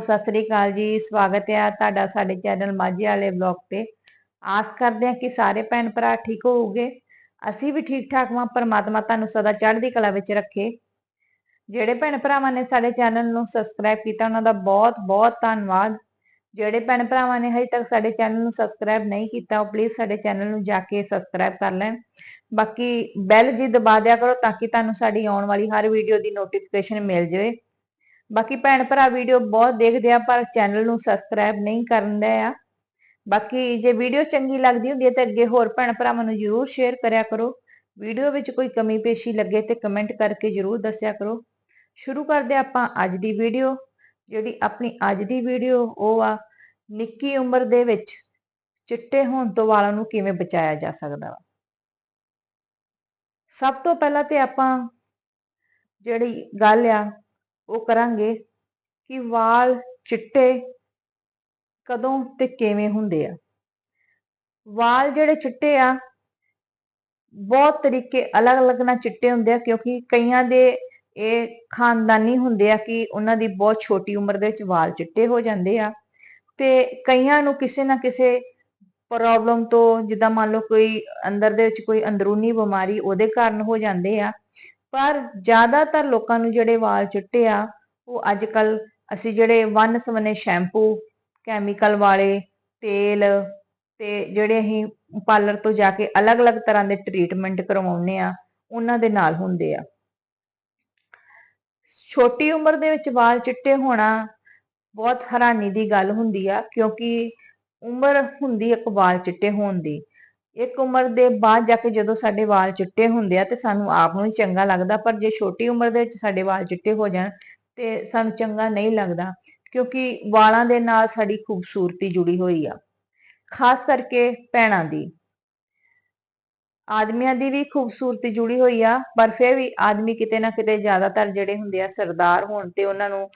ਸਤਿ ਸ੍ਰੀ ਅਕਾਲ ਜੀ, ਸਵਾਗਤ ਹੈ ਤੁਹਾਡਾ ਸਾਡੇ ਚੈਨਲ ਮਾਝੇ ਵਾਲੇ ਵਲੌਗ ਤੇ। ਆਸ ਕਰਦੇ ਹਾਂ ਕਿ ਸਾਰੇ ਭੈਣ ਭਰਾ ਠੀਕ ਹੋਊਗੇ ਅਸੀਂ ਵੀ ਠੀਕ ਠਾਕ ਹਾਂ ਪਰਮਾਤਮਾ ਤੁਹਾਨੂੰ ਸਦਾ ਚੜ੍ਹਦੀ ਕਲਾ ਵਿੱਚ ਰੱਖੇ। ਜਿਹੜੇ ਭੈਣ ਭਰਾਵਾਂ ਨੇ ਸਾਡੇ ਚੈਨਲ ਨੂੰ ਸਬਸਕ੍ਰਾਈਬ ਕੀਤਾ, ਉਹਨਾਂ ਦਾ ਬਹੁਤ ਬਹੁਤ ਧੰਨਵਾਦ। ਜਿਹੜੇ ਭੈਣ ਭਰਾਵਾਂ ਨੇ ਹਜੇ ਤੱਕ ਸਾਡੇ ਚੈਨਲ ਨੂੰ ਸਬਸਕ੍ਰਾਈਬ ਨਹੀਂ ਕੀਤਾ, ਉਹ ਪਲੀਜ਼ ਸਾਡੇ ਚੈਨਲ ਨੂੰ ਜਾ ਕੇ ਸਬਸਕ੍ਰਾਈਬ ਕਰ ਲੈਣ। ਬਾਕੀ ਬੈਲ ਜੀ ਦਬਾ ਦਿਆ ਕਰੋ ਤਾਂ ਕਿ ਤੁਹਾਨੂੰ ਸਾਡੀ ਆਉਣ ਵਾਲੀ ਹਰ ਵੀਡੀਓ ਦੀ ਨੋਟੀਫਿਕੇਸ਼ਨ ਮਿਲ ਜਾਵੇ। ਬਾਕੀ ਭੈਣ ਭਰਾ ਵੀਡੀਓ ਬਹੁਤ ਦੇਖਦੇ ਆ, ਪਰ ਚੈਨਲ ਨੂੰ ਸਬਸਕ੍ਰਾਈਬ ਨਹੀਂ ਕਰਦੇ ਆ। ਬਾਕੀ ਜੇ ਵੀਡੀਓ ਚੰਗੀ ਲੱਗਦੀ ਹੁੰਦੀ ਹੈ ਤਾਂ ਅੱਗੇ ਹੋਰ ਭੈਣ ਭਰਾਵਾਂ ਨੂੰ ਜਰੂਰ ਸ਼ੇਅਰ ਕਰਿਆ ਕਰੋ। ਵੀਡੀਓ ਵਿੱਚ ਕੋਈ ਕਮੀ ਪੇਸ਼ੀ ਲੱਗੇ ਤੇ ਕਮੈਂਟ ਕਰਕੇ ਜਰੂਰ ਦੱਸਿਆ ਕਰੋ। ਸ਼ੁਰੂ ਕਰਦੇ ਆਪਾਂ ਅੱਜ ਦੀ ਵੀਡੀਓ ਜਿਹੜੀ ਆਪਣੀ ਅੱਜ ਦੀ ਵੀਡੀਓ ਉਹ ਆ, ਨਿੱਕੀ ਉਮਰ ਦੇ ਵਿੱਚ ਚਿੱਟੇ ਹੋਣ ਤੋਂ ਵਾਲਾਂ ਨੂੰ ਕਿਵੇਂ ਬਚਾਇਆ ਜਾ ਸਕਦਾ ਵਾ। ਸਭ ਤੋਂ ਪਹਿਲਾਂ ਤੇ ਆਪਾਂ ਜਿਹੜੀ ਗੱਲ ਆ ਉਹ ਕਰਾਂਗੇ ਕਿ ਵਾਲ ਚਿੱਟੇ ਕਦੋਂ ਤੇ ਕਿਵੇਂ ਹੁੰਦੇ ਆ। ਵਾਲ ਜਿਹੜੇ ਚਿੱਟੇ ਆ, ਬਹੁਤ ਤਰੀਕੇ ਅਲੱਗ-ਅਲੱਗ ਨਾਲ ਚਿੱਟੇ ਹੁੰਦੇ ਆ, ਕਿਉਂਕਿ ਕਈਆਂ ਦੇ ਇਹ ਖਾਨਦਾਨੀ ਹੁੰਦੇ ਆ ਕਿ ਉਹਨਾਂ ਦੀ ਬਹੁਤ ਛੋਟੀ ਉਮਰ ਦੇ ਵਿੱਚ ਵਾਲ ਚਿੱਟੇ ਹੋ ਜਾਂਦੇ ਆ ਤੇ ਕਈਆਂ ਨੂੰ ਕਿਸੇ ਨਾ ਕਿਸੇ ਪ੍ਰੋਬਲਮ ਤੋਂ, ਜਿੱਦਾਂ ਮੰਨ ਲਓ ਕੋਈ ਅੰਦਰ ਦੇ ਵਿੱਚ ਕੋਈ ਅੰਦਰੂਨੀ ਬਿਮਾਰੀ ਉਹਦੇ ਕਾਰਨ ਹੋ ਜਾਂਦੇ ਆ। ਪਰ ਜ਼ਿਆਦਾਤਰ ਲੋਕਾਂ ਨੂੰ ਜਿਹੜੇ ਵਾਲ ਚਿੱਟੇ ਆ, ਉਹ ਅੱਜ ਕੱਲ ਅਸੀਂ ਜਿਹੜੇ ਵਨ ਸਵਨੇ ਸ਼ੈਂਪੂ, ਕੈਮੀਕਲ ਵਾਲੇ, ਤੇਲ ਤੇ ਜਿਹੜੇ ਅਸੀਂ ਪਾਰਲਰ ਤੋਂ ਜਾ ਕੇ ਅਲੱਗ-ਅਲੱਗ ਤਰ੍ਹਾਂ ਦੇ ਟ੍ਰੀਟਮੈਂਟ ਕਰਵਾਉਂਦੇ ਆ, ਉਹਨਾਂ ਦੇ ਨਾਲ ਹੁੰਦੇ ਆ। ਛੋਟੀ ਉਮਰ ਦੇ ਵਿੱਚ ਵਾਲ ਚਿੱਟੇ ਹੋਣਾ ਬਹੁਤ ਹੈਰਾਨੀ ਦੀ ਗੱਲ ਹੁੰਦੀ ਆ, ਕਿਉਂਕਿ ਉਮਰ ਹੁੰਦੀ ਇੱਕ ਵਾਲ ਚਿੱਟੇ ਹੋਣ ਦੀ। ਇੱਕ ਉਮਰ ਦੇ ਬਾਅਦ ਜਾ ਕੇ ਜਦੋਂ ਸਾਡੇ ਵਾਲ ਚਿੱਟੇ ਹੁੰਦੇ ਆ ਤੇ ਸਾਨੂੰ ਆਪ ਨੂੰ ਹੀ ਚੰਗਾ ਲੱਗਦਾ, ਪਰ ਜੇ ਛੋਟੀ ਉਮਰ ਦੇ ਵਿੱਚ ਸਾਡੇ ਵਾਲ ਚਿੱਟੇ ਹੋ ਜਾਣ ਤੇ ਸਾਨੂੰ ਚੰਗਾ ਨਹੀਂ ਲੱਗਦਾ, ਕਿਉਂਕਿ ਵਾਲਾਂ ਦੇ ਨਾਲ ਸਾਡੀ ਖੂਬਸੂਰਤੀ ਜੁੜੀ ਹੋਈ ਆ, ਖਾਸ ਕਰਕੇ ਭੈਣਾਂ ਦੀ। ਆਦਮੀਆਂ ਦੀ ਵੀ ਖੂਬਸੂਰਤੀ ਜੁੜੀ ਹੋਈ ਆ, ਪਰ ਫਿਰ ਵੀ ਆਦਮੀ ਕਿਤੇ ਨਾ ਕਿਤੇ ਜ਼ਿਆਦਾਤਰ ਜਿਹੜੇ ਹੁੰਦੇ ਆ ਸਰਦਾਰ ਹੋਣ ਤੇ ਉਹਨਾਂ ਨੂੰ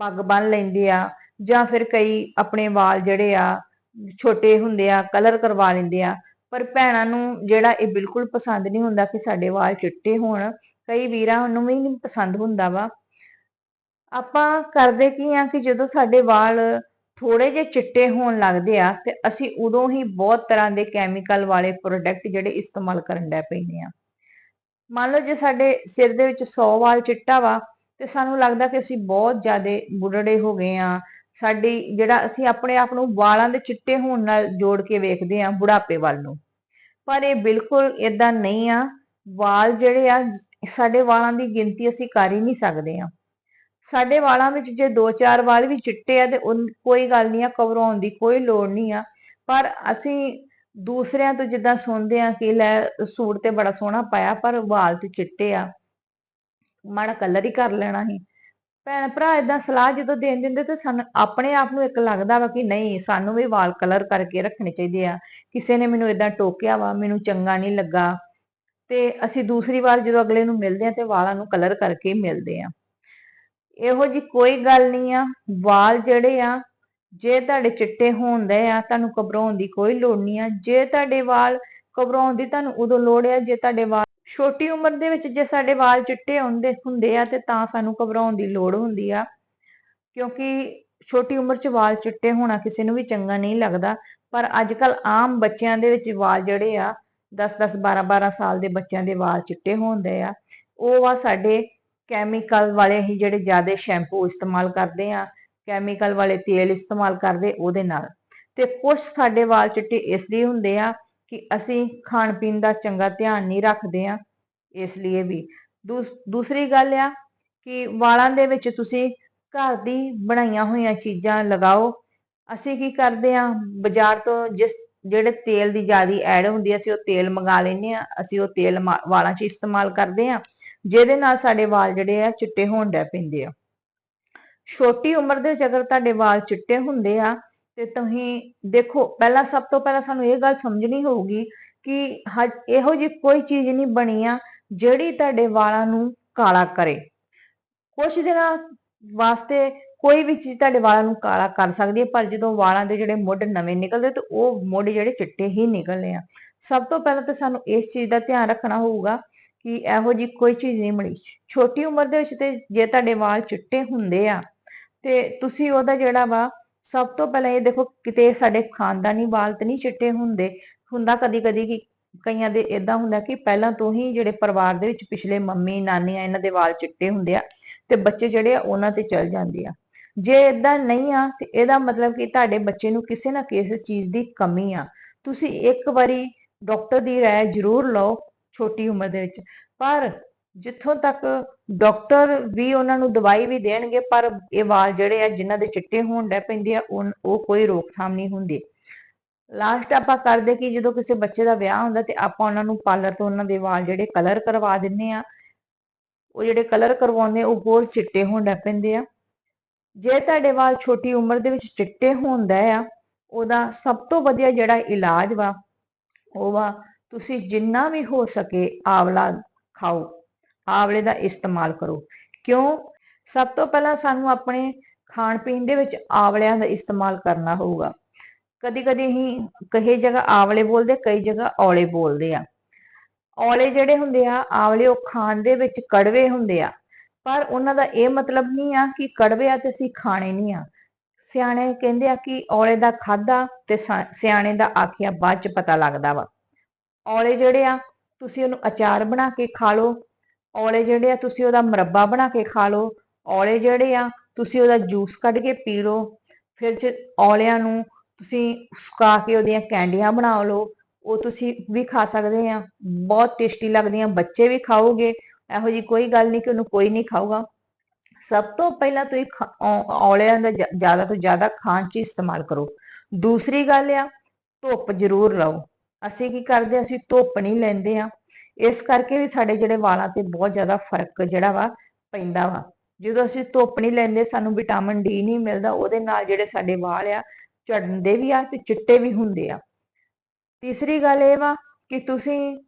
ਪੱਗ ਬੰਨ ਲੈਂਦੇ ਆ, ਜਾਂ ਫਿਰ ਕਈ ਆਪਣੇ ਵਾਲ ਜਿਹੜੇ ਆ, ਛੋਟੇ ਹੁੰਦੇ ਆ, ਕਲਰ ਕਰਵਾ ਲੈਂਦੇ ਆ ਪਰ ਭੈਣਾਂ ਨੂੰ ਜਿਹੜਾ ਇਹ ਬਿਲਕੁਲ ਪਸੰਦ ਨਹੀਂ ਹੁੰਦਾ ਕਿ ਸਾਡੇ ਵਾਲ ਚਿੱਟੇ ਹੋਣ, ਕਈ ਵੀਰਾਂ ਨੂੰ ਵੀ ਨਹੀਂ ਪਸੰਦ ਹੁੰਦਾ ਵਾ। ਆਪਾਂ ਕਰਦੇ ਕੀ ਆ ਕਿ ਜਦੋਂ ਸਾਡੇ ਵਾਲ ਥੋੜੇ ਜਿਹੇ ਚਿੱਟੇ ਹੋਣ ਲੱਗਦੇ ਆ, ਤੇ ਅਸੀਂ ਉਦੋਂ ਹੀ ਬਹੁਤ ਤਰ੍ਹਾਂ ਦੇ ਕੈਮੀਕਲ ਵਾਲੇ ਪ੍ਰੋਡਕਟ ਜਿਹੜੇ ਇਸਤੇਮਾਲ ਕਰਨ ਲੱਗ ਪੈਂਦੇ ਆ। ਮੰਨ ਲਓ ਜੇ ਸਾਡੇ ਸਿਰ ਦੇ ਵਿੱਚ 100 ਵਾਲ ਚਿੱਟਾ ਵਾ, ਤੇ ਸਾਨੂੰ ਲੱਗਦਾ ਕਿ ਅਸੀਂ ਬਹੁਤ ਜ਼ਿਆਦਾ ਬੁੱਢੜੇ ਹੋ ਗਏ ਆ ਸਾਡੀ ਜਿਹੜਾ ਅਸੀਂ ਆਪਣੇ ਆਪ ਨੂੰ ਵਾਲਾਂ ਦੇ ਚਿੱਟੇ ਹੋਣ ਨਾਲ ਜੋੜ ਕੇ ਵੇਖਦੇ ਆ ਬੁਢਾਪੇ ਵੱਲ ਨੂੰ। ਪਰ ਇਹ ਬਿਲਕੁਲ ਇਦਾਂ ਨਹੀਂ ਆ। ਵਾਲ ਜਿਹੜੇ ਆ, ਸਾਡੇ ਵਾਲਾਂ ਦੀ ਗਿਣਤੀ ਅਸੀਂ ਕਰ ਹੀ ਨਹੀਂ ਸਕਦੇ ਆ ਸਾਡੇ ਵਾਲਾਂ ਵਿੱਚ ਜੇ 2-4 ਵਾਲ ਵੀ ਚਿੱਟੇ ਆ ਤੇ ਕੋਈ ਗੱਲ ਨਹੀਂ ਆ, ਘਬਰਾਉਣ ਦੀ ਕੋਈ ਲੋੜ ਨਹੀਂ ਆ। ਪਰ ਅਸੀਂ ਦੂਸਰਿਆਂ ਤੋਂ ਜਿੱਦਾਂ ਸੁਣਦੇ ਆ ਕਿ ਲੈ ਸੂਟ ਤੇ ਬੜਾ ਸੋਹਣਾ ਪਾਇਆ ਪਰ ਵਾਲ ਤੇ ਚਿੱਟੇ ਆ। ਮਾੜਾ ਕਲਰ ਹੀ ਕਰ ਲੈਣਾ ਸੀ। ਭੈਣ ਭਰਾ ਇਦਾਂ ਸਲਾਹ ਜਦੋਂ ਦੇਣ ਦਿੰਦੇ ਤੇ ਸਾਨੂੰ, ਆਪਣੇ ਆਪ ਨੂੰ ਇੱਕ ਲੱਗਦਾ ਵਾ ਕਿ ਨਹੀਂ, ਸਾਨੂੰ ਵੀ ਵਾਲ ਕਲਰ ਕਰਕੇ ਰੱਖਣੇ ਚਾਹੀਦੇ ਆ। ਕਿਸੇ ਨੇ ਮੈਨੂੰ ਇਦਾਂ ਟੋਕਿਆ ਵਾ, ਮੈਨੂੰ ਚੰਗਾ ਨਹੀਂ ਲੱਗਾ। ਤੇ ਅਸੀਂ ਦੂਸਰੀ ਵਾਰ ਜਦੋਂ ਅਗਲੇ ਨੂੰ ਮਿਲਦੇ ਆ ਤੇ ਵਾਲਾਂ ਨੂੰ ਕਲਰ ਕਰਕੇ ਮਿਲਦੇ ਆ ਇਹੋ ਜੀ ਕੋਈ ਗੱਲ ਨਹੀਂ ਆ। ਵਾਲ ਜਿਹੜੇ ਆ, ਜੇ ਤੁਹਾਡੇ ਚਿੱਟੇ ਹੁੰਦੇ ਆ, ਤੁਹਾਨੂੰ ਘਬਰਾਉਣ ਦੀ ਕੋਈ ਲੋੜ ਨਹੀਂ ਆ। ਜੇ ਤੁਹਾਡੇ ਵਾਲ ਘਬਰਾਉਣ ਦੀ ਤੁਹਾਨੂੰ ਉਦੋਂ ਲੋੜ ਆ, ਜੇ ਤੁਹਾਡੇ ਵਾਲ ਛੋਟੀ ਉਮਰ ਦੇ ਵਿੱਚ ਜੇ ਸਾਡੇ ਵਾਲ ਚਿੱਟੇ ਹੁੰਦੇ ਹੁੰਦੇ ਆ ਤੇ ਤਾਂ ਸਾਨੂੰ ਘਬਰਾਉਣ ਦੀ ਲੋੜ ਹੁੰਦੀ ਆ। ਕਿਉਂਕਿ ਛੋਟੀ ਉਮਰ 'ਚ ਵਾਲ ਚਿੱਟੇ ਹੋਣਾ ਕਿਸੇ ਨੂੰ ਵੀ ਚੰਗਾ ਨਹੀਂ ਲੱਗਦਾ। ਪਰ ਅੱਜ ਕੱਲ ਆਮ ਬੱਚਿਆਂ ਦੇ ਵਿੱਚ ਵਾਲ ਜਿਹੜੇ ਆ 10-10 12-12 ਸਾਲ ਦੇ ਬੱਚਿਆਂ ਦੇ ਵਾਲ ਚਿੱਟੇ ਹੁੰਦੇ ਆ। ਉਹ ਆ ਸਾਡੇ ਕੈਮੀਕਲ ਵਾਲੇ ਹੀ ਜਿਹੜੇ ਜ਼ਿਆਦਾ ਸ਼ੈਂਪੂ ਇਸਤੇਮਾਲ ਕਰਦੇ ਆ ਕੈਮੀਕਲ ਵਾਲੇ ਤੇਲ ਇਸਤੇਮਾਲ ਕਰਦੇ ਉਹਦੇ ਨਾਲ। ਤੇ ਕੁਝ ਸਾਡੇ ਵਾਲ ਚਿੱਟੇ ਇਸ ਲਈ ਹੁੰਦੇ ਆ ਕਿ ਅਸੀਂ ਖਾਣ ਪੀਣ ਦਾ ਚੰਗਾ ਧਿਆਨ ਨਹੀਂ ਰੱਖਦੇ ਆ ਇਸ ਲਈ ਵੀ। ਦੂਸਰੀ ਗੱਲ ਆ ਕਿ ਵਾਲਾਂ ਦੇ ਵਿੱਚ ਤੁਸੀਂ ਘਰ ਦੀ ਬਣਾਈਆਂ ਹੋਈਆਂ ਚੀਜ਼ਾਂ ਲਗਾਓ। ਅਸੀਂ ਕੀ ਕਰਦੇ ਆ ਬਾਜ਼ਾਰ ਤੋਂ ਜਿਸ, ਜਿਹੜੇ ਤੇਲ ਦੀ ਜਿਆਦੀ ਐਡ ਹੁੰਦੀ ਅਸੀਂ ਉਹ ਤੇਲ ਮੰਗਾ ਲੈਨੇ ਆ ਅਸੀਂ ਉਹ ਤੇਲ ਵਾਲਾਂ 'ਚ ਇਸਤੇਮਾਲ ਕਰਦੇ ਆ ਜਿਹਦੇ ਨਾਲ ਸਾਡੇ ਵਾਲ ਜਿਹੜੇ ਆ ਚਿੱਟੇ ਹੋਣ ਡੇ ਪੈਂਦੇ ਆ। ਛੋਟੀ ਉਮਰ ਦੇ ਵਿੱਚ ਅਗਰ ਤੁਹਾਡੇ ਵਾਲ ਚਿੱਟੇ ਹੁੰਦੇ ਆ ਤੇ ਤੁਸੀਂ ਦੇਖੋ, ਪਹਿਲਾਂ ਸਭ ਤੋਂ ਪਹਿਲਾਂ ਸਾਨੂੰ ਇਹ ਗੱਲ ਸਮਝਣੀ ਹੋਊਗੀ ਕਿ ਇਹੋ ਜਿਹੀ ਕੋਈ ਚੀਜ਼ ਨਹੀਂ ਬਣੀ ਆ ਜਿਹੜੀ ਤੁਹਾਡੇ ਵਾਲਾਂ ਨੂੰ ਕਾਲਾ ਕਰੇ। ਕੁਝ ਦਿਨਾਂ ਵਾਸਤੇ ਕੋਈ ਵੀ ਚੀਜ਼ ਤੁਹਾਡੇ ਵਾਲਾਂ ਨੂੰ ਕਾਲਾ ਕਰ ਸਕਦੀ ਹੈ, ਪਰ ਜਦੋਂ ਵਾਲਾਂ ਦੇ ਜਿਹੜੇ ਮੁੱਢ ਨਵੇਂ ਨਿਕਲਦੇ ਤੇ ਉਹ ਮੁੱਢ ਜਿਹੜੇ ਚਿੱਟੇ ਹੀ ਨਿਕਲਨੇ ਆ। ਸਭ ਤੋਂ ਪਹਿਲਾਂ ਤਾਂ ਸਾਨੂੰ ਇਸ ਚੀਜ਼ ਦਾ ਧਿਆਨ ਰੱਖਣਾ ਹੋਊਗਾ ਕਿ ਇਹੋ ਜੀ ਕੋਈ ਚੀਜ਼ ਨਹੀਂ ਬਣੀ। ਛੋਟੀ ਉਮਰ ਦੇ ਵਿੱਚ ਤੇ ਜੇ ਤੁਹਾਡੇ ਵਾਲ ਚਿੱਟੇ ਹੁੰਦੇ ਆ ਤੇ ਤੁਸੀਂ ਉਹਦਾ ਜਿਹੜਾ ਵਾ ਸਭ ਤੋਂ ਪਹਿਲਾਂ ਇਹ ਦੇਖੋ ਕਿਤੇ ਸਾਡੇ ਖਾਨਦਾਨੀ ਵਾਲ ਤੇ ਨਹੀਂ ਚਿੱਟੇ ਹੁੰਦੇ। ਹੁੰਦਾ ਕਦੀ ਕਦੀ ਕਿ ਕਈਆਂ ਦੇ ਇਦਾਂ ਹੁੰਦਾ ਕਿ ਪਹਿਲਾਂ ਤੋਂ ਹੀ ਜਿਹੜੇ ਪਰਿਵਾਰ ਦੇ ਵਿੱਚ ਪਿਛਲੇ ਮੰਮੀ ਨਾਨੀ ਆ ਇਹਨਾਂ ਦੇ ਵਾਲ ਚਿੱਟੇ ਹੁੰਦੇ ਆ ਤੇ ਬੱਚੇ ਜਿਹੜੇ ਆ ਉਹਨਾਂ ਤੇ ਚਲ ਜਾਂਦੇ ਆ। ਜੇ ਇਦਾਂ ਨਹੀਂ ਆ ਤੇ ਇਹਦਾ ਮਤਲਬ ਕਿ ਤੁਹਾਡੇ ਬੱਚੇ ਨੂੰ ਕਿਸੇ ਨਾ ਕਿਸੇ ਚੀਜ਼ ਦੀ ਕਮੀ ਆ। ਤੁਸੀਂ ਇੱਕ ਵਾਰੀ ਡਾਕਟਰ ਦੀ ਰਾਏ ਜ਼ਰੂਰ ਲਓ ਛੋਟੀ ਉਮਰ ਦੇ ਵਿੱਚ। ਪਰ ਜਿੱਥੋਂ ਤੱਕ ਡਾਕਟਰ ਵੀ ਉਹਨਾਂ ਨੂੰ ਦਵਾਈ ਵੀ ਦੇਣਗੇ, ਪਰ ਇਹ ਵਾਲ ਜਿਹੜੇ ਆ, ਜਿਨ੍ਹਾਂ ਦੇ ਚਿੱਟੇ ਹੋਣ ਡੈ ਪੈਂਦੇ ਆ ਉਨ- ਉਹ ਕੋਈ ਰੋਕਥਾਮ ਨਹੀਂ ਹੁੰਦੀ। ਲਾਸਟ ਆਪਾਂ ਕਰਦੇ ਕਿ ਜਦੋਂ ਕਿਸੇ ਬੱਚੇ ਦਾ ਵਿਆਹ ਹੁੰਦਾ ਤੇ ਆਪਾਂ ਉਹਨਾਂ ਨੂੰ ਪਾਰਲਰ ਤੋਂ ਉਹਨਾਂ ਦੇ ਵਾਲ ਜਿਹੜੇ ਕਲਰ ਕਰਵਾ ਦਿੰਨੇ ਆ, ਉਹ ਜਿਹੜੇ ਕਲਰ ਕਰਵਾਉਂਦੇ, ਉਹ ਹੋਰ ਚਿੱਟੇ ਹੋਣ ਲੱਗ ਪੈਂਦੇ ਆ। ਜੇ ਤੁਹਾਡੇ ਵਾਲ ਛੋਟੀ ਉਮਰ ਦੇ ਵਿੱਚ ਚਿੱਟੇ ਹੁੰਦਾ ਆ, ਉਹਦਾ ਸਭ ਤੋਂ ਵਧੀਆ ਜਿਹੜਾ ਇਲਾਜ ਵਾ, ਉਹ ਵਾ ਤੁਸੀਂ ਜਿੰਨਾ ਵੀ ਹੋ ਸਕੇ ਆਵਲਾ ਖਾਓ। ਆਵਲੇ ਦਾ ਇਸਤੇਮਾਲ ਕਰੋ। ਕਿਉਂ? ਸਭ ਤੋਂ ਪਹਿਲਾਂ ਸਾਨੂੰ ਆਪਣੇ ਖਾਣ ਪੀਣ ਦੇ ਵਿੱਚ ਆਵਲਿਆਂ ਦਾ ਇਸਤੇਮਾਲ ਕਰਨਾ ਹੋਊਗਾ। ਕਦੀ ਕਦੀ ਅਸੀਂ ਕਹੇ ਜਗ੍ਹਾ ਆਵਲੇ ਬੋਲਦੇ, ਕਈ ਜਗ੍ਹਾ ਔਲੇ ਬੋਲਦੇ ਆ। ਔਲੇ ਜਿਹੜੇ ਹੁੰਦੇ ਆ, ਆਵਲੇ ਉਹ ਖਾਣ ਦੇ ਵਿੱਚ ਕੜਵੇ ਹੁੰਦੇ ਆ। ਪਰ ਉਹਨਾਂ ਦਾ ਇਹ ਮਤਲਬ ਨਹੀਂ ਆ ਕਿ ਕੜਵੇ ਆ ਤੇ ਅਸੀਂ ਖਾਣੇ ਨਹੀਂ ਆ। ਸਿਆਣੇ ਕਹਿੰਦੇ ਆ ਕਿ ਔਲੇ ਦਾ ਖਾਦਾ ਤੇ ਸਾ- ਸਿਆਣੇ ਦਾ ਆਖਿਆ ਬਾਅਦ ਚ ਪਤਾ ਲੱਗਦਾ ਵਾ। ਔਲੇ ਜਿਹੜੇ ਆ, ਤੁਸੀਂ ਉਹਨੂੰ ਅਚਾਰ ਬਣਾ ਕੇ ਖਾ ਲਓ ਔਲੇ ਜਿਹੜੇ ਆ, ਤੁਸੀਂ ਉਹਦਾ ਮੁਰੱਬਾ ਬਣਾ ਕੇ ਖਾ ਲਓ। ਔਲੇ ਜਿਹੜੇ ਆ, ਤੁਸੀਂ ਉਹਦਾ ਜੂਸ ਕੱਢ ਕੇ ਪੀ ਲਓ। ਫਿਰ ਚ ਔਲਿਆਂ ਨੂੰ ਤੁਸੀਂ ਸੁਕਾ ਕੇ ਉਹਦੀਆਂ ਕੈਂਡੀਆਂ ਬਣਾ ਲਓ। ਉਹ ਤੁਸੀਂ ਵੀ ਖਾ ਸਕਦੇ ਆ। ਬਹੁਤ ਟੇਸਟੀ ਲੱਗਦੀਆਂ। ਬੱਚੇ ਵੀ ਖਾਓਗੇ। ਇਹੋ ਜੀ ਕੋਈ ਗੱਲ ਨਹੀਂ ਕਿ ਉਹਨੂੰ ਕੋਈ ਨਹੀਂ ਖਾਊਗਾ। ਸਭ ਤੋਂ ਪਹਿਲਾਂ ਤੁਸੀਂ ਖਾ- ਔ- ਔਲਿਆਂ ਦਾ ਜ਼ਿਆਦਾ ਤੋਂ ਜ਼ਿਆਦਾ ਖਾਣ 'ਚ ਇਸਤੇਮਾਲ ਕਰੋ। ਦੂਸਰੀ ਗੱਲ ਆ, ਧੁੱਪ ਜ਼ਰੂਰ ਲਓ। ਅਸੀਂ ਕੀ ਕਰਦੇ ਆ, ਅਸੀਂ ਧੁੱਪ ਨਹੀਂ ਲੈਂਦੇ ਆ। ਇਸ ਕਰਕੇ ਵੀ ਸਾਡੇ ਜਿਹੜੇ ਵਾਲਾਂ ਤੇ ਬਹੁਤ ਜ਼ਿਆਦਾ ਫ਼ਰਕ ਜਿਹੜਾ ਵਾ ਪੈਂਦਾ ਵਾ। ਜਦੋਂ ਅਸੀਂ ਧੁੱਪ ਨਹੀਂ ਲੈਂਦੇ, ਸਾਨੂੰ ਵਿਟਾਮਿਨ ਡੀ ਨਹੀਂ ਮਿਲਦਾ, ਉਹਦੇ ਨਾਲ ਜਿਹੜੇ ਸਾਡੇ ਵਾਲ ਆ, ਝੜਨਦੇ ਵੀ ਆ ਤੇ ਚਿੱਟੇ ਵੀ ਹੁੰਦੇ ਆ। ਤੀਸਰੀ ਗੱਲ ਇਹ ਵਾ ਕਿ ਤੁਸੀਂ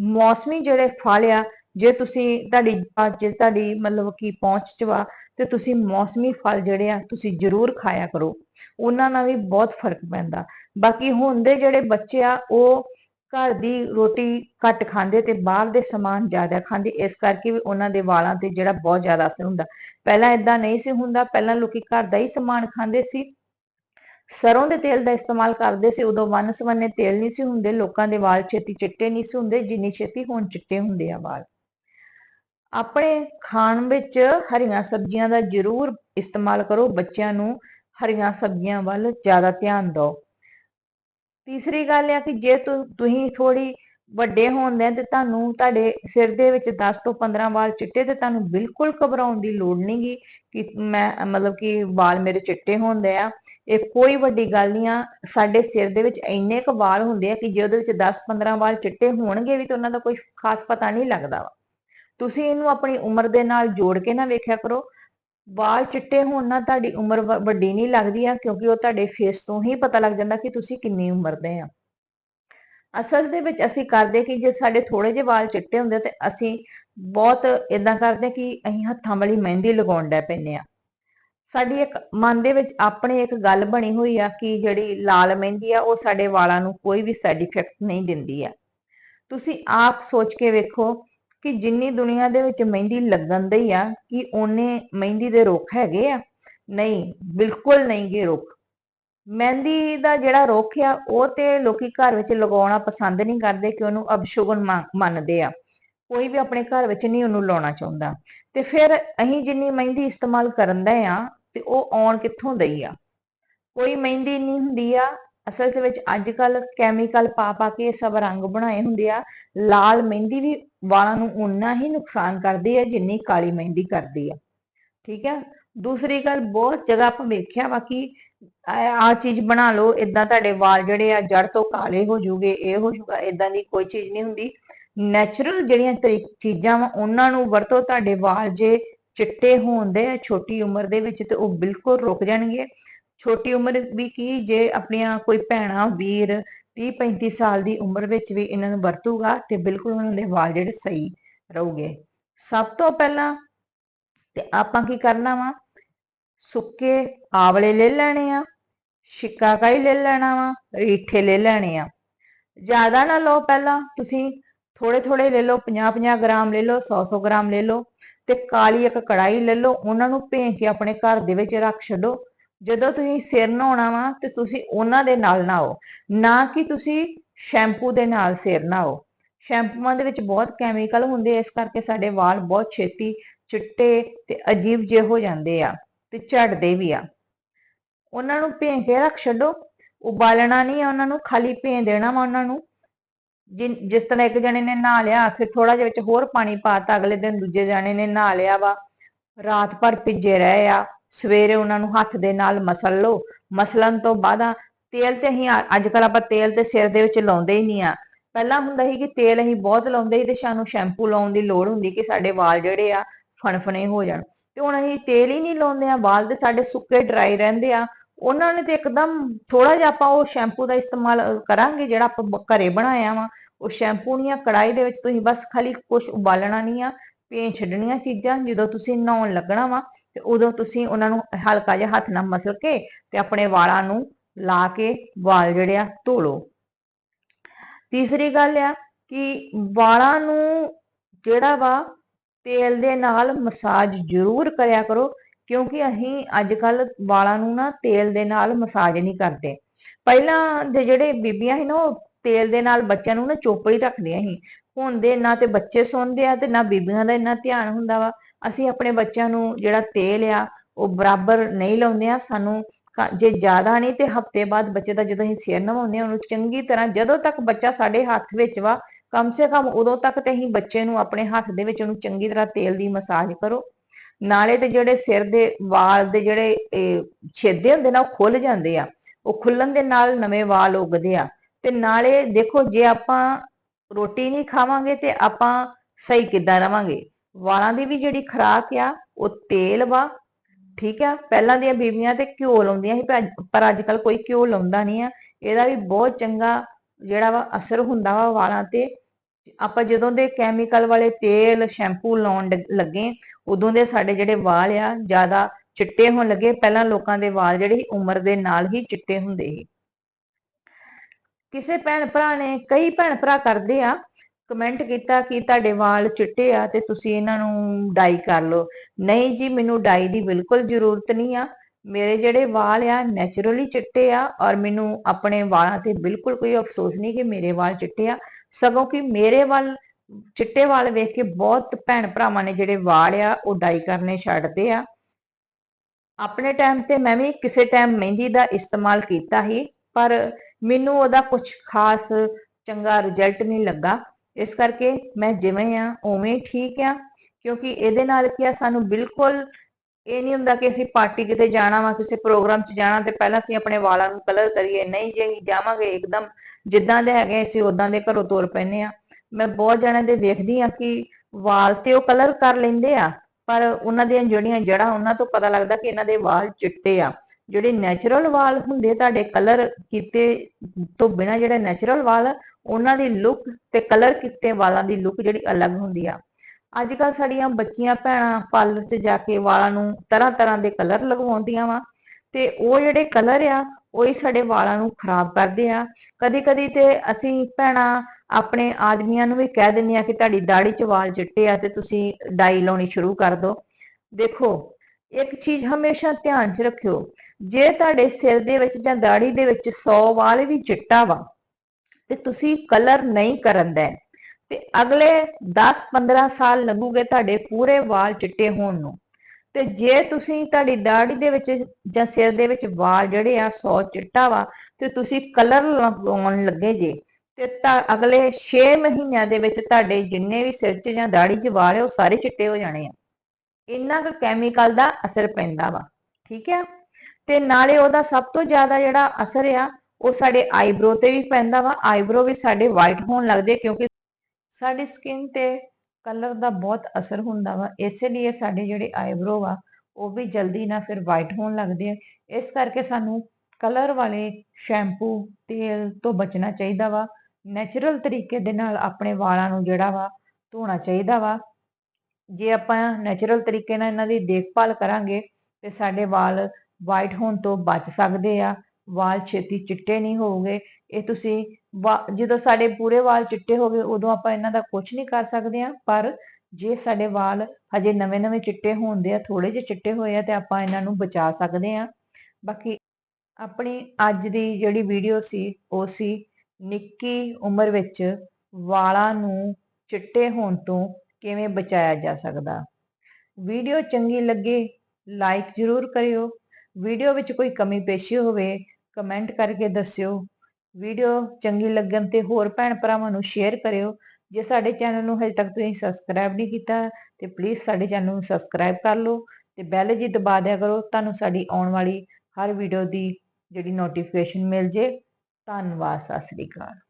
ਮੌਸਮੀ ਜਿਹੜੇ ਫਲ ਆ, ਜੇ ਤੁਸੀਂ ਤੁਹਾਡੀ ਅੱਜ ਤੁਹਾਡੀ ਮਤਲਬ ਕਿ ਪਹੁੰਚ ਚ ਵਾ, ਤੇ ਤੁਸੀਂ ਮੌਸਮੀ ਫਲ ਜਿਹੜੇ ਆ, ਤੁਸੀਂ ਜ਼ਰੂਰ ਖਾਇਆ ਕਰੋ। ਉਹਨਾਂ ਨਾਲ ਵੀ ਬਹੁਤ ਫ਼ਰਕ ਪੈਂਦਾ। ਬਾਕੀ ਹੁਣ ਦੇ ਜਿਹੜੇ ਬੱਚੇ ਆ, ਉਹ ਘਰ ਦੀ ਰੋਟੀ ਘੱਟ ਖਾਂਦੇ ਤੇ ਬਾਹਰ ਦੇ ਸਮਾਨ ਜ਼ਿਆਦਾ ਖਾਂਦੇ, ਇਸ ਕਰਕੇ ਵੀ ਉਹਨਾਂ ਦੇ ਵਾਲਾਂ ਤੇ ਜਿਹੜਾ ਬਹੁਤ ਜ਼ਿਆਦਾ ਅਸਰ ਹੁੰਦਾ। ਪਹਿਲਾਂ ਇਦਾਂ ਨਹੀਂ ਸੀ ਹੁੰਦਾ, ਪਹਿਲਾਂ ਲੋਕੀ ਘਰ ਦਾ ਹੀ ਸਮਾਨ ਖਾਂਦੇ ਸੀ। ਸਰੋਂ ਦੇ ਤੇਲ ਦਾ ਇਸਤੇਮਾਲ ਕਰਦੇ ਸੀ, ਉਦੋਂ ਵੰਨ ਸਵੰਨੇ ਤੇਲ ਨਹੀਂ ਸੀ ਹੁੰਦੇ, ਲੋਕਾਂ ਦੇ ਵਾਲ ਛੇਤੀ ਚਿੱਟੇ ਨਹੀਂ ਸੀ ਹੁੰਦੇ, ਜਿੰਨੀ ਛੇਤੀ ਹੁਣ ਚਿੱਟੇ ਹੁੰਦੇ ਆ ਵਾਲ। ਆਪਣੇ ਖਾਣ ਵਿੱਚ ਹਰੀਆਂ ਸਬਜ਼ੀਆਂ ਦਾ ਜ਼ਰੂਰ ਇਸਤੇਮਾਲ ਕਰੋ, ਬੱਚਿਆਂ ਨੂੰ ਹਰੀਆਂ ਸਬਜ਼ੀਆਂ ਵੱਲ ਜ਼ਿਆਦਾ ਧਿਆਨ ਦਿਓ। ਤੀਸਰੀ ਗੱਲ ਹੈ ਕਿ ਜੇ ਤੁਸੀਂ ਥੋੜੀ ਵੱਡੇ ਹੋਣਦੇ ਤੇ ਤੁਹਾਨੂੰ ਤੁਹਾਡੇ ਸਿਰ ਦੇ ਵਿੱਚ 10 ਤੋਂ 15 ਵਾਲ ਚਿੱਟੇ ਤੇ ਤੁਹਾਨੂੰ ਬਿਲਕੁਲ ਘਬਰਾਉਣ ਦੀ ਲੋੜ ਨਹੀਂਗੀ ਕਿ ਮੈਂ, ਮਤਲਬ ਕਿ ਵਾਲ ਮੇਰੇ ਚਿੱਟੇ ਹੁੰਦੇ ਆ। ਇਹ ਕੋਈ ਵੱਡੀ ਗੱਲ ਨਹੀਂ ਆ, ਸਾਡੇ ਸਿਰ ਦੇ ਵਿੱਚ ਇੰਨੇ ਕੁ ਵਾਲ ਹੁੰਦੇ ਆ ਕਿ ਜੇ ਉਹਦੇ ਵਿੱਚ 10-15 ਵਾਲ ਚਿੱਟੇ ਹੋਣਗੇ ਵੀ ਤਾਂ ਉਹਨਾਂ ਦਾ ਕੋਈ ਖਾਸ ਪਤਾ ਨਹੀਂ ਲੱਗਦਾ ਵਾ। ਤੁਸੀਂ ਇਹਨੂੰ ਆਪਣੀ ਉਮਰ ਦੇ ਨਾਲ ਜੋੜ ਕੇ ਨਾ ਵੇਖਿਆ ਕਰੋ ਵਾਲ ਚਿੱਟੇ ਹੋਣ ਨਾਲ ਤੁਹਾਡੀ ਉਮਰ ਵੱਡੀ ਨਹੀਂ ਲੱਗਦੀ ਆ, ਕਿਉਂਕਿ ਉਹ ਤੁਹਾਡੇ ਫੇਸ ਤੋਂ ਹੀ ਪਤਾ ਲੱਗ ਜਾਂਦਾ ਕਿ ਤੁਸੀਂ ਕਿੰਨੀ ਉਮਰ ਦੇ ਆ। ਅਸਲ ਦੇ ਵਿੱਚ ਅਸੀਂ ਕਰਦੇ ਕਿ, ਜੇ ਸਾਡੇ ਥੋੜੇ ਜਿਹੇ ਵਾਲ ਚਿੱਟੇ ਹੁੰਦੇ ਤੇ ਅਸੀਂ ਬਹੁਤ ਇਦਾਂ ਕਰਦੇ ਕਿ ਅਸੀਂ ਹੱਥਾਂ ਵਾਲੀ ਮਹਿੰਦੀ ਲਗਾਉਣ ਡੈ ਪੈਂਦੇ ਆ। ਸਾਡੀ ਇੱਕ ਮਨ ਦੇ ਵਿੱਚ ਆਪਣੇ ਇੱਕ ਗੱਲ ਬਣੀ ਹੋਈ ਆ ਕਿ ਜਿਹੜੀ ਲਾਲ ਮਹਿੰਦੀ ਆ, ਉਹ ਸਾਡੇ ਵਾਲਾਂ ਨੂੰ ਕੋਈ ਵੀ ਸਾਈਡ ਇਫੈਕਟ ਨਹੀਂ ਦਿੰਦੀ ਆ। ਤੁਸੀਂ ਆਪ ਸੋਚ ਕੇ ਵੇਖੋ ਕਿ ਜਿੰਨੀ ਦੁਨੀਆ ਦੇ ਵਿੱਚ ਮਹਿੰਦੀ ਲੱਗਣ ਦੀ ਆ, ਕਿ ਉਹਨੇ ਮਹਿੰਦੀ ਦੇ ਰੁੱਖ ਹੈਗੇ ਆ? ਨਹੀਂ, ਬਿਲਕੁਲ ਨਹੀਂ ਗੇ ਰੁੱਖ। ਮਹਿੰਦੀ ਦਾ ਜਿਹੜਾ ਰੁੱਖ ਆ, ਉਹ ਤੇ ਲੋਕੀ ਘਰ ਵਿੱਚ ਲਗਾਉਣਾ ਪਸੰਦ ਨਹੀਂ ਕਰਦੇ ਕਿ ਉਹਨੂੰ ਅਬਸ਼ਗੁਨ ਮੰਨਦੇ ਆ। ਕੋਈ ਵੀ ਆਪਣੇ ਘਰ ਵਿੱਚ ਨਹੀਂ ਉਹਨੂੰ ਲਾਉਣਾ ਚਾਹੁੰਦਾ। ਤੇ ਫਿਰ ਅਸੀਂ ਜਿੰਨੀ ਮਹਿੰਦੀ ਇਸਤੇਮਾਲ ਕਰਨ ਦੇ ਆ, ਤੇ ਉਹ ਆਉਣ ਕਿੱਥੋਂ ਦਈ ਆ? ਕੋਈ ਮਹਿੰਦੀ ਨਹੀਂ ਹੁੰਦੀ ਆ, ਅਸਲ ਦੇ ਵਿੱਚ ਅੱਜ ਕੱਲ ਕੈਮੀਕਲ ਪਾ ਪਾ ਕੇ ਸਭ ਰੰਗ ਬਣਾਏ ਹੁੰਦੇ ਆ। ਲਾਲ ਮਹਿੰਦੀ ਵੀ ਵਾਲਾਂ ਨੂੰ ਉਨਾ ਹੀ ਨੁਕਸਾਨ ਕਰਦੀ ਹੈ ਜਿੰਨੀ ਕਾਲੀ ਮਹਿੰਦੀ ਕਰਦੀ ਆ। ਠੀਕ ਹੈ? ਦੂਸਰੀ ਗੱਲ, ਬਹੁਤ ਜਗ੍ਹਾ ਆਪਾਂ ਵੇਖਿਆ ਵਾ ਕਿ ਆ ਚੀਜ਼ ਬਣਾ ਲਓ ਇਦਾਂ ਤੁਹਾਡੇ ਵਾਲ ਜਿਹੜੇ ਆ ਜੜ ਤੋਂ ਕਾਲੇ ਹੋ ਜੂਗੇ, ਇਹ ਹੋ ਜੂਗਾ ਇਦਾਂ ਦੀ ਕੋਈ ਚੀਜ਼ ਨਹੀਂ ਹੁੰਦੀ। ਨੈਚੁਰਲ ਜਿਹੜੀਆਂ ਚੀਜ਼ਾਂ ਵਾ, ਉਹਨਾਂ ਨੂੰ ਵਰਤੋ ਤੁਹਾਡੇ ਵਾਲ ਜੇ ਚਿੱਟੇ ਹੋਣਦੇ ਆ, ਛੋਟੀ ਉਮਰ ਦੇ ਵਿੱਚ, ਤੇ ਉਹ ਬਿਲਕੁਲ ਰੁਕ ਜਾਣਗੇ। ਛੋਟੀ ਉਮਰ ਵੀ ਕੀ, ਜੇ ਆਪਣੀਆਂ ਕੋਈ ਭੈਣਾ, ਵੀਰ 30 35 ਸਾਲ ਦੀ ਉਮਰ ਵਿੱਚ ਵੀ ਇਹਨਾਂ ਨੂੰ ਵਰਤੂਗਾ ਤੇ ਬਿਲਕੁਲ ਉਹਨਾਂ ਦੇ ਵਾਲ ਜਿਹੜੇ ਸਹੀ ਰਹੂਗੇ। ਸਭ ਤੋਂ ਪਹਿਲਾਂ ਤੇ ਆਪਾਂ ਕੀ ਕਰਨਾ ਵਾ? ਸੁੱਕੇ ਆਵਲੇ ਲੈ ਲੈਣੇ ਆ ਸ਼ਿਕਾਕਾਈ ਲੈ ਲੈਣਾ ਵਾ? ਰੀਠੇ ਲੈ ਲੈਣੇ ਆ। ਜ਼ਿਆਦਾ ਨਾ ਲਓ ਪਹਿਲਾਂ, ਤੁਸੀਂ ਥੋੜੇ ਥੋੜੇ ਲੈ ਲਓ 50 50 ਗ੍ਰਾਮ ਲੈ ਲਓ 100 100 ਗ੍ਰਾਮ ਲੈ ਲਓ ਤੇ ਕਾਲੀ ਇੱਕ ਕੜਾਈ ਲੈ ਲਓ, ਉਹਨਾਂ ਨੂੰ ਭੇਂ ਕੇ ਆਪਣੇ ਘਰ ਦੇ ਵਿੱਚ ਰੱਖ ਛੱਡੋ। ਜਦੋਂ ਤੁਸੀਂ ਸਿਰ ਨਹਾਉਣਾ ਵਾ ਤੇ ਤੁਸੀਂ ਉਹਨਾਂ ਦੇ ਨਾਲ ਨਹਾਓ, ਨਾ ਕਿ ਤੁਸੀਂ ਸ਼ੈਂਪੂ ਦੇ ਨਾਲ ਸਿਰ ਨਹਾਓ। ਸ਼ੈਂਪੂਆਂ ਦੇ ਵਿੱਚ ਬਹੁਤ ਕੈਮੀਕਲ ਹੁੰਦੇ ਇਸ ਕਰਕੇ ਸਾਡੇ ਵਾਲ ਬਹੁਤ ਛੇਤੀ ਚਿੱਟੇ ਤੇ ਅਜੀਬ ਜਿਹੇ ਹੋ ਜਾਂਦੇ ਆ ਤੇ ਝੜਦੇ ਵੀ ਆ। ਉਹਨਾਂ ਨੂੰ ਭੇਂ ਕੇ ਰੱਖ ਛੱਡੋ, ਉਬਾਲਣਾ ਨਹੀਂ ਆ ਉਹਨਾਂ ਨੂੰ, ਖਾਲੀ ਭੇਂ ਦੇਣਾ ਵਾ ਉਹਨਾਂ ਨੂੰ। ਜਿਨ- ਜਿਸ ਤਰ੍ਹਾਂ ਇੱਕ ਜਣੇ ਨੇ ਨਹਾ ਲਿਆ, ਫਿਰ ਥੋੜਾ ਜਿਹਾ ਵਿੱਚ ਹੋਰ ਪਾਣੀ ਪਾਤਾ ਅਗਲੇ ਦਿਨ ਦੂਜੇ ਜਣੇ ਨੇ ਨਹਾ ਲਿਆ ਵਾ। ਰਾਤ ਭਰ ਭਿੱਜੇ ਰਹੇ ਆ। ਸਵੇਰੇ ਉਹਨਾਂ ਨੂੰ ਹੱਥ ਦੇ ਨਾਲ ਮਸਲ ਲਓ। ਮਸਲਣ ਤੋਂ ਬਾਅਦ ਤੇਲ ਤੇ ਅਸੀਂ ਅੱਜ ਕੱਲ ਆਪਾਂ ਤੇਲ ਤੇ ਸਿਰ ਦੇ ਵਿੱਚ ਲਾਉਂਦੇ ਹੀ ਨਹੀਂ ਆ। ਪਹਿਲਾਂ ਹੁੰਦਾ ਸੀ ਕਿ ਤੇਲ ਅਸੀਂ ਬਹੁਤ ਲਾਉਂਦੇ ਸੀ ਤੇ ਸਾਨੂੰ ਸ਼ੈਂਪੂ ਲਾਉਣ ਦੀ ਲੋੜ ਹੁੰਦੀ ਕਿ ਸਾਡੇ ਵਾਲ ਜਿਹੜੇ ਆ ਫਣਫਣੇ ਹੋ ਜਾਣ। ਤੇ ਹੁਣ ਅਸੀਂ ਤੇਲ ਹੀ ਨਹੀਂ ਲਾਉਂਦੇ ਆ, ਵਾਲ ਤੇ ਸਾਡੇ ਸੁੱਕੇ ਡਰਾਈ ਰਹਿੰਦੇ ਆ। ਉਹਨਾਂ ਨੇ ਤੇ ਇੱਕਦਮ ਥੋੜਾ ਜਿਹਾ ਆਪਾਂ ਉਹ ਸ਼ੈਂਪੂ ਦਾ ਇਸਤੇਮਾਲ ਕਰਾਂਗੇ ਜਿਹੜਾ ਆਪਾਂ ਘਰੇ ਬਣਾਇਆ ਵਾ। ਉਹ ਸ਼ੈਂਪੂ ਨਹੀਂ ਆ ਕੜਾਈ ਦੇ ਵਿੱਚ ਤੁਸੀਂ ਬਸ ਖਾਲੀ ਕੁਝ ਉਬਾਲਣਾ ਨਹੀਂ ਆ, ਭੇਂ ਛੱਡਣੀਆਂ ਚੀਜ਼ਾਂ ਜਦੋਂ ਤੁਸੀਂ ਨਹਾਉਣ ਲੱਗਣਾ ਵਾ। ਤੇ ਉਦੋਂ ਤੁਸੀਂ ਉਹਨਾਂ ਨੂੰ ਹਲਕਾ ਜਿਹਾ ਹੱਥ ਨਾਲ ਮਸਲ ਕੇ ਤੇ ਆਪਣੇ ਵਾਲਾਂ ਨੂੰ ਲਾ ਕੇ ਵਾਲ ਜਿਹੜੇ ਆ ਧੋ ਲਓ। ਤੀਸਰੀ ਗੱਲ ਆ ਕਿ ਵਾਲਾਂ ਨੂੰ ਜਿਹੜਾ ਵਾ ਤੇਲ ਦੇ ਨਾਲ ਮਸਾਜ ਜ਼ਰੂਰ ਕਰਿਆ ਕਰੋ, ਕਿਉਂਕਿ ਅਸੀਂ ਅੱਜ ਕੱਲ ਵਾਲਾਂ ਨੂੰ ਨਾ ਤੇਲ ਦੇ ਨਾਲ ਮਸਾਜ ਨਹੀਂ ਕਰਦੇ। ਪਹਿਲਾਂ ਦੇ ਜਿਹੜੇ ਬੀਬੀਆਂ ਸੀ ਨਾ, ਉਹ ਤੇਲ ਦੇ ਨਾਲ ਬੱਚਿਆਂ ਨੂੰ ਨਾ ਚੋਪੜੀ ਰੱਖਦੀਆਂ ਸੀ। ਹੁਣ ਦੇ ਨਾ ਤੇ ਬੱਚੇ ਸੌਂਦੇ ਆ ਤੇ ਨਾ ਬੀਬੀਆਂ ਦਾ ਇੰਨਾ ਧਿਆਨ ਹੁੰਦਾ ਵਾ। ਅਸੀਂ ਆਪਣੇ ਬੱਚਿਆਂ ਨੂੰ ਜਿਹੜਾ ਤੇਲ ਆ, ਉਹ ਬਰਾਬਰ ਨਹੀਂ ਲਾਉਂਦੇ ਆ ਸਾਨੂੰ ਜੇ ਜ਼ਿਆਦਾ ਨਹੀਂ ਤੇ ਹਫ਼ਤੇ ਬਾਅਦ ਬੱਚੇ ਦਾ ਜਦੋਂ ਅਸੀਂ ਸਿਰ ਨਵਾਉਂਦੇ ਆ ਉਹਨੂੰ ਚੰਗੀ ਤਰ੍ਹਾਂ ਜਦੋਂ ਤੱਕ ਬੱਚਾ ਸਾਡੇ ਹੱਥ ਵਿੱਚ ਵਾ, ਕਮ ਸੇ ਕਮ ਉਦੋਂ ਤੱਕ ਤੇ ਅਸੀਂ ਬੱਚੇ ਨੂੰ ਆਪਣੇ ਹੱਥ ਦੇ ਵਿੱਚ ਉਹਨੂੰ ਚੰਗੀ ਤਰ੍ਹਾਂ ਤੇਲ ਦੀ ਮਸਾਜ ਕਰੋ। ਨਾਲੇ ਤੇ ਜਿਹੜੇ ਸਿਰ ਦੇ ਵਾਲ ਦੇ ਜਿਹੜੇ ਛੇਦੇ ਹੁੰਦੇ ਨਾ, ਉਹ ਖੁੱਲ ਜਾਂਦੇ ਆ। ਉਹ ਖੁੱਲਣ ਦੇ ਨਾਲ ਨਵੇਂ ਵਾਲ ਉੱਗਦੇ ਆ। ਤੇ ਨਾਲੇ ਦੇਖੋ, ਜੇ ਆਪਾਂ ਰੋਟੀ ਨਹੀਂ ਖਾਵਾਂਗੇ ਤੇ ਆਪਾਂ ਸਹੀ ਕਿੱਦਾਂ ਰਵਾਂਗੇ? ਵਾਲਾਂ ਦੀ ਵੀ ਜਿਹੜੀ ਖੁਰਾਕ ਆ, ਉਹ ਤੇਲ ਵਾ, ਠੀਕ ਆ? ਪਹਿਲਾਂ ਦੀਆਂ ਬੀਬੀਆਂ ਤੇ ਘਿਓ ਲਾਉਂਦੀਆਂ ਸੀ ਪਰ ਅੱਜ- ਪਰ ਅੱਜ ਕੱਲ ਕੋਈ ਘਿਓ ਲਾਉਂਦਾ ਨਹੀਂ ਆ। ਇਹਦਾ ਵੀ ਬਹੁਤ ਚੰਗਾ ਜਿਹੜਾ ਵਾ ਅਸਰ ਹੁੰਦਾ ਵਾ ਵਾਲਾਂ ਤੇ। ਆਪਾਂ ਜਦੋਂ ਦੇ ਕੈਮੀਕਲ ਵਾਲੇ ਤੇਲ ਸ਼ੈਂਪੂ ਲਾਉਣ ਡ- ਲੱਗੇ, ਉਦੋਂ ਦੇ ਸਾਡੇ ਜਿਹੜੇ ਵਾਲ ਆ, ਜ਼ਿਆਦਾ ਚਿੱਟੇ ਹੋਣ ਲੱਗੇ। ਪਹਿਲਾਂ ਲੋਕਾਂ ਦੇ ਵਾਲ ਜਿਹੜੇ ਸੀ, ਉਮਰ ਦੇ ਨਾਲ ਹੀ ਚਿੱਟੇ ਹੁੰਦੇ ਸੀ। ਕਿਸੇ ਭੈਣ ਭਰਾ ਨੇ, ਕਈ ਭੈਣ ਭਰਾ ਕਰਦੇ ਆ ਕਮੈਂਟ ਕੀਤਾ ਕਿ ਤੁਹਾਡੇ ਵਾਲ ਚਿੱਟੇ ਆ ਤੇ ਤੁਸੀਂ ਇਹਨਾਂ ਨੂੰ ਡਾਈ ਕਰ ਲਓ। ਨਹੀਂ ਜੀ, ਮੈਨੂੰ ਡਾਈ ਦੀ ਬਿਲਕੁਲ ਜ਼ਰੂਰਤ ਨਹੀਂ ਆ। ਮੇਰੇ ਜਿਹੜੇ ਵਾਲ ਆ ਨੇਚਰਲੀ ਚਿੱਟੇ ਆ ਔਰ ਮੈਨੂੰ ਆਪਣੇ ਵਾਲਾਂ ਤੇ ਬਿਲਕੁਲ ਕੋਈ ਅਫਸੋਸ ਨਹੀਂ ਕਿ ਮੇਰੇ ਵਾਲ ਚਿੱਟੇ ਆ। ਸਗੋਂ ਕਿ ਮੇਰੇ ਵਾਲ, ਚਿੱਟੇ ਵਾਲ ਵੇਖ ਕੇ ਬਹੁਤ ਭੈਣ ਭਰਾਵਾਂ ਨੇ ਜਿਹੜੇ ਵਾਲ ਆ, ਉਹ ਡਾਈ ਕਰਨੇ ਛੱਡਦੇ ਆ। ਆਪਣੇ ਟਾਈਮ ਤੇ ਮੈਂ ਵੀ ਕਿਸੇ ਟਾਈਮ ਮਹਿੰਦੀ ਦਾ ਇਸਤੇਮਾਲ ਕੀਤਾ ਸੀ, ਪਰ ਮੈਨੂੰ ਉਹਦਾ ਕੁਝ ਖਾਸ ਚੰਗਾ ਰਿਜ਼ਲਟ ਨਹੀਂ ਲੱਗਾ। ਇਸ ਕਰਕੇ ਮੈਂ ਜਿਵੇਂ ਆ, ਉਵੇਂ ਠੀਕ ਆ, ਕਿਉਂਕਿ ਇਹਦੇ ਨਾਲ ਕੀ ਆ, ਸਾਨੂੰ ਬਿਲਕੁਲ ਇਹ ਨਹੀਂ ਹੁੰਦਾ ਕਿ ਅਸੀਂ ਪਾਰਟੀ ਕਿਤੇ ਜਾਣਾ ਵਾ, ਕਿਸੇ ਪ੍ਰੋਗਰਾਮ 'ਚ ਜਾਣਾ ਤੇ ਪਹਿਲਾਂ ਅਸੀਂ ਆਪਣੇ ਵਾਲਾਂ ਨੂੰ ਕਲਰ ਕਰੀਏ, ਨਹੀਂ ਜੇ ਜਾਵਾਂਗੇ ਇੱਕਦਮ, ਜਿੱਦਾਂ ਦੇ ਹੈਗੇ ਅਸੀਂ ਉਦਾਂ ਦੇ ਘਰੋਂ ਤੋਰ ਪੈਨੇ ਆ। ਮੈਂ ਬਹੁਤ ਜਣਿਆਂ ਦੇ ਦੇਖਦੀ ਆ ਕਿ ਵਾਲ ਤੇ ਉਹ ਕਲਰ ਕਰ ਲੈਂਦੇ ਆ, ਪਰ ਉਹਨਾਂ ਦੀਆਂ ਜਿਹੜੀਆਂ ਜੜ੍ਹਾਂ, ਉਹਨਾਂ ਤੋਂ ਪਤਾ ਲੱਗਦਾ ਕਿ ਇਹਨਾਂ ਦੇ ਵਾਲ ਚਿੱਟੇ ਆ। ਜਿਹੜੇ ਨੈਚੁਰਲ ਵਾਲ ਹੁੰਦੇ, ਤੁਹਾਡੇ ਕਲਰ ਕੀਤੇ ਤੋਂ ਬਿਨਾ ਜਿਹੜੇ ਨੈਚੁਰਲ ਵਾਲ ਉਹਨਾਂ ਦੀ ਲੁੱਕ ਤੇ ਕਲਰ ਕੀਤੇ ਵਾਲਾਂ ਦੀ ਲੁੱਕ ਜਿਹੜੀ ਅਲੱਗ ਹੁੰਦੀ ਆ। ਅੱਜ ਕੱਲ ਸਾਡੀਆਂ ਬੱਚੀਆਂ, ਭੈਣਾਂ ਪਾਰਲਰ 'ਚ ਜਾ ਕੇ ਵਾਲਾਂ ਨੂੰ ਤਰ੍ਹਾਂ ਤਰ੍ਹਾਂ ਦੇ ਕਲਰ ਲਗਵਾਉਂਦੀਆਂ ਵਾ ਤੇ ਉਹ ਜਿਹੜੇ ਕਲਰ ਆ, ਉਹ ਹੀ ਸਾਡੇ ਵਾਲਾਂ ਨੂੰ ਖਰਾਬ ਕਰਦੇ ਆ। ਕਦੀ ਕਦੀ ਤੇ ਅਸੀਂ ਭੈਣਾਂ ਆਪਣੇ ਆਦਮੀਆਂ ਨੂੰ ਵੀ ਕਹਿ ਦਿੰਦੀਆਂ ਕਿ ਤੁਹਾਡੀ ਦਾੜੀ 'ਚ ਵਾਲ ਚਿੱਟੇ ਆ ਤੇ ਤੁਸੀਂ ਡਾਈ ਲਾਉਣੀ ਸ਼ੁਰੂ ਕਰ ਦਿਓ। ਦੇਖੋ, ਇੱਕ ਚੀਜ਼ ਹਮੇਸ਼ਾ ਧਿਆਨ 'ਚ ਰੱਖਿਓ ਜੇ ਤੁਹਾਡੇ ਸਿਰ ਦੇ ਵਿੱਚ ਜਾਂ ਦਾੜੀ ਦੇ ਵਿੱਚ 100 ਵਾਲ ਵੀ ਚਿੱਟਾ ਵਾ, ਤੇ ਤੁਸੀਂ ਕਲਰ ਨਹੀਂ ਕਰਨ ਦਾ ਤੇ ਅਗਲੇ 10-15 ਸਾਲ ਲੱਗੂਗੇ ਤੁਹਾਡੇ ਪੂਰੇ ਵਾਲ ਚਿੱਟੇ ਹੋਣ ਨੂੰ। ਤੇ ਜੇ ਤੁਸੀਂ ਤੁਹਾਡੀ ਦਾੜੀ ਦੇ ਵਿੱਚ ਜਾਂ ਸਿਰ ਦੇ ਵਿੱਚ ਵਾਲ ਜਿਹੜੇ ਆ 100 ਚਿੱਟਾ ਵਾ, ਤੇ ਤੁਸੀਂ ਕਲਰ ਲਗਾਉਣ ਲੱਗੇ ਜੇ, ਤੇ ਤਾਂ ਅਗਲੇ 6 ਮਹੀਨਿਆਂ ਦੇ ਵਿੱਚ ਤੁਹਾਡੇ ਜਿੰਨੇ ਵੀ ਸਿਰ 'ਚ ਜਾਂ ਦਾੜੀ 'ਚ ਵਾਲ ਆ, ਉਹ ਸਾਰੇ ਚਿੱਟੇ ਹੋ ਜਾਣੇ ਆ। ਇੰਨਾ ਕੁ ਕੈਮੀਕਲ ਦਾ ਅਸਰ ਪੈਂਦਾ ਵਾ, ਠੀਕ ਹੈ ਤੇ ਨਾਲੇ ਉਹਦਾ ਸਭ ਤੋਂ ਜ਼ਿਆਦਾ ਜਿਹੜਾ ਅਸਰ ਆ, ਉਹ ਸਾਡੇ ਆਈਬ੍ਰੋ ਤੇ ਵੀ ਪੈਂਦਾ ਵਾ। ਆਈਬ੍ਰੋ ਵੀ ਸਾਡੇ ਵਾਈਟ ਹੋਣ ਲੱਗਦੇ ਕਿਉਂਕਿ ਸਾਡੀ ਸਕਿਨ ਤੇ ਕਲਰ ਦਾ ਬਹੁਤ ਅਸਰ ਹੁੰਦਾ ਵਾ। ਇਸੇ ਲਈ ਸਾਡੇ ਜਿਹੜੇ ਆਈਬ੍ਰੋ ਆ, ਉਹ ਵੀ ਜਲਦੀ ਨਾ ਫਿਰ ਵਾਈਟ ਹੋਣ ਲੱਗਦੇ ਆ। ਇਸ ਕਰਕੇ ਸਾਨੂੰ ਕਲਰ ਵਾਲੇ ਸ਼ੈਂਪੂ ਤੇਲ ਤੋਂ ਬਚਣਾ ਚਾਹੀਦਾ ਵਾ। ਨੈਚੁਰਲ ਤਰੀਕੇ ਦੇ ਨਾਲ ਆਪਣੇ ਵਾਲਾਂ ਨੂੰ ਜਿਹੜਾ ਵਾ, ਧੋਣਾ ਚਾਹੀਦਾ ਵਾ। ਜੇ ਆਪਾਂ ਨੈਚੁਰਲ ਤਰੀਕੇ ਨਾਲ ਇਹਨਾਂ ਦੀ ਦੇਖਭਾਲ ਕਰਾਂਗੇ ਤੇ ਸਾਡੇ ਵਾਲ ਵਾਈਟ ਹੋਣ ਤੋਂ ਬਚ ਸਕਦੇ ਆ, ਵਾਲ ਛੇਤੀ ਚਿੱਟੇ ਨਹੀਂ ਹੋਊਗੇ। ਇਹ ਤੁਸੀਂ ਵਾ- ਜਦੋਂ ਸਾਡੇ ਪੂਰੇ ਵਾਲ ਚਿੱਟੇ ਹੋ ਗਏ, ਉਦੋਂ ਆਪਾਂ ਇਹਨਾਂ ਦਾ ਕੁਝ ਨਹੀਂ ਕਰ ਸਕਦੇ ਆ। ਪਰ ਜੇ ਸਾਡੇ ਵਾਲ ਹਜੇ ਨਵੇਂ-ਨਵੇਂ ਚਿੱਟੇ ਹੋਣਦੇ ਆ ਥੋੜੇ ਜਿਹੇ ਚਿੱਟੇ ਹੋਏ ਆ, ਤੇ ਆਪਾਂ ਇਹਨਾਂ ਨੂੰ ਬਚਾ ਸਕਦੇ ਆ। ਬਾਕੀ ਆਪਣੀ ਅੱਜ ਦੀ ਜਿਹੜੀ ਵੀਡੀਓ ਸੀ, ਉਹ ਸੀ ਨਿੱਕੀ ਉਮਰ ਵਿੱਚ ਵਾਲਾਂ ਨੂੰ ਚਿੱਟੇ ਹੋਣ ਤੋਂ ਕਿਵੇਂ ਬਚਾਇਆ ਜਾ ਸਕਦਾ। ਵੀਡੀਓ ਚੰਗੀ ਲੱਗੇ, ਲਾਈਕ ਜ਼ਰੂਰ ਕਰਿਓ। ਵੀਡੀਓ ਵਿੱਚ ਕੋਈ ਕਮੀ ਪੇਸ਼ੀ ਹੋਵੇ, ਕਮੈਂਟ ਕਰਕੇ ਦੱਸਿਓ। ਵੀਡੀਓ ਚੰਗੀ ਲੱਗਣ ਤੇ ਹੋਰ ਭੈਣ ਭਰਾਵਾਂ ਨੂੰ ਸ਼ੇਅਰ ਕਰਿਓ। ਜੇ ਸਾਡੇ ਚੈਨਲ ਨੂੰ ਹਜੇ ਤੱਕ ਤੁਸੀਂ ਸਬਸਕ੍ਰਾਈਬ ਨਹੀਂ ਕੀਤਾ, ਤੇ ਪਲੀਜ਼ ਸਾਡੇ ਚੈਨਲ ਨੂੰ ਸਬਸਕ੍ਰਾਈਬ ਕਰ ਲਓ ਤੇ ਬੈਲ ਜੀ ਦਬਾ ਦਿਆ ਕਰੋ, ਤੁਹਾਨੂੰ ਸਾਡੀ ਆਉਣ ਵਾਲੀ ਹਰ ਵੀਡੀਓ ਦੀ ਜਿਹੜੀ ਨੋਟੀਫਿਕੇਸ਼ਨ ਮਿਲ ਜੇ। ਧੰਨਵਾਦ, ਸਤਿ ਸ੍ਰੀ ਅਕਾਲ।